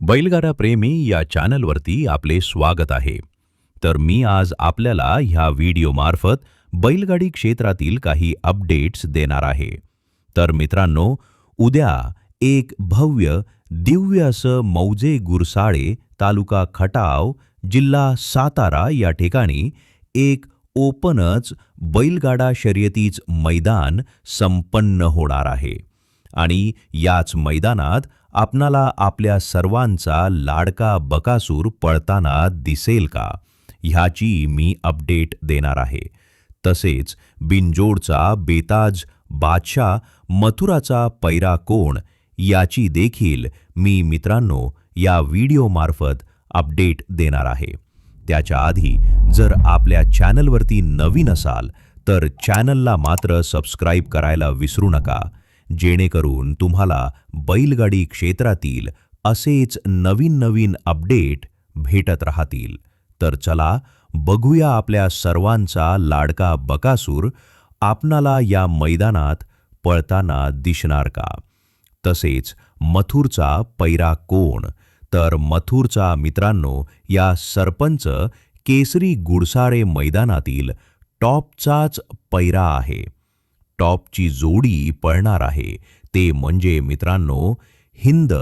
बैलगाडा प्रेमी या चॅनलवरती आपले स्वागत आहे. तर मी आज आपल्याला ह्या व्हिडिओमार्फत बैलगाडी क्षेत्रातील काही अपडेट्स देणार आहे. तर मित्रांनो उद्या एक भव्य दिव्य असं मौजे गुरसाळे तालुका खटाव जिल्हा सातारा या ठिकाणी एक ओपनच बैलगाडा शर्यतीच मैदान संपन्न होणार आहे. आणि याच मैदानात आपणाला आपल्या सर्वांचा लाडका बकासूर पळताना दिसेल का? ह्याची मी अपडेट देणार आहे. तसेच बिनजोडचा बेताज बादशाह मथुराचा पैरा कोण याची देखील मी मित्रांनो या व्हिडिओमार्फत अपडेट देणार आहे. त्याच्या आधी जर आपल्या चॅनलवरती नवीन असाल तर चॅनलला मात्र सबस्क्राईब करायला विसरू नका. जेणेकरून तुम्हाला बैलगाडी क्षेत्रातील असेच नवीन नवीन अपडेट भेटत राहतील. तर चला बघूया आपल्या सर्वांचा लाडका बकासूर आपणाला या मैदानात पळताना दिसणार का? तसेच मथुरचा पैरा कोण? तर मथुरचा मित्रांनो या सरपंच केसरी गुडसाळे मैदानातील टॉपचाच पैरा आहे. टॉपची जोडी पळणार आहे. ते म्हणजे मित्रांनो हिंद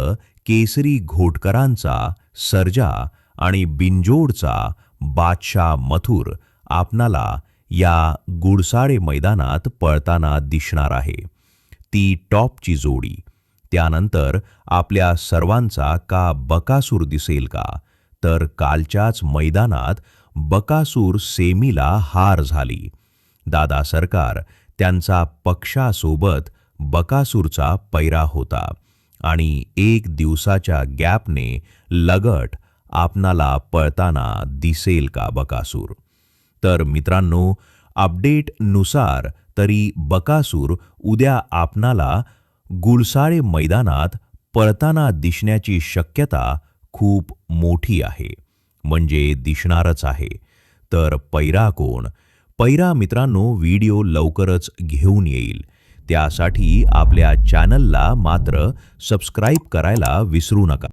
केसरी घोटकरांचा सर्जा आणि बिंजोडचा बादशाह मथुर आपणाला या गुडसाळे मैदानात पळताना दिसणार आहे. ती टॉपची जोडी. त्यानंतर आपल्या सर्वांचा का बकासूर दिसेल का? तर कालच्याच मैदानात बकासूर सेमीला हार झाली. दादा सरकार त्यांचा पक्षासोबत बकासूरचा पैरा होता आणि एक दिवसाच्या गॅपने लगट आपणाला पळताना दिसेल का बकासूर? तर मित्रांनो अपडेटनुसार तरी बकासूर उद्या आपणाला गुळसाळे मैदानात पळताना दिसण्याची शक्यता खूप मोठी आहे. म्हणजे दिसणारच आहे. तर पैरा कोण? पैरा मित्रांनो व्हिडिओ लवकरच घेऊन येईल. त्यासाठी आपल्या चॅनलला मात्र सबस्क्राईब करायला विसरू नका.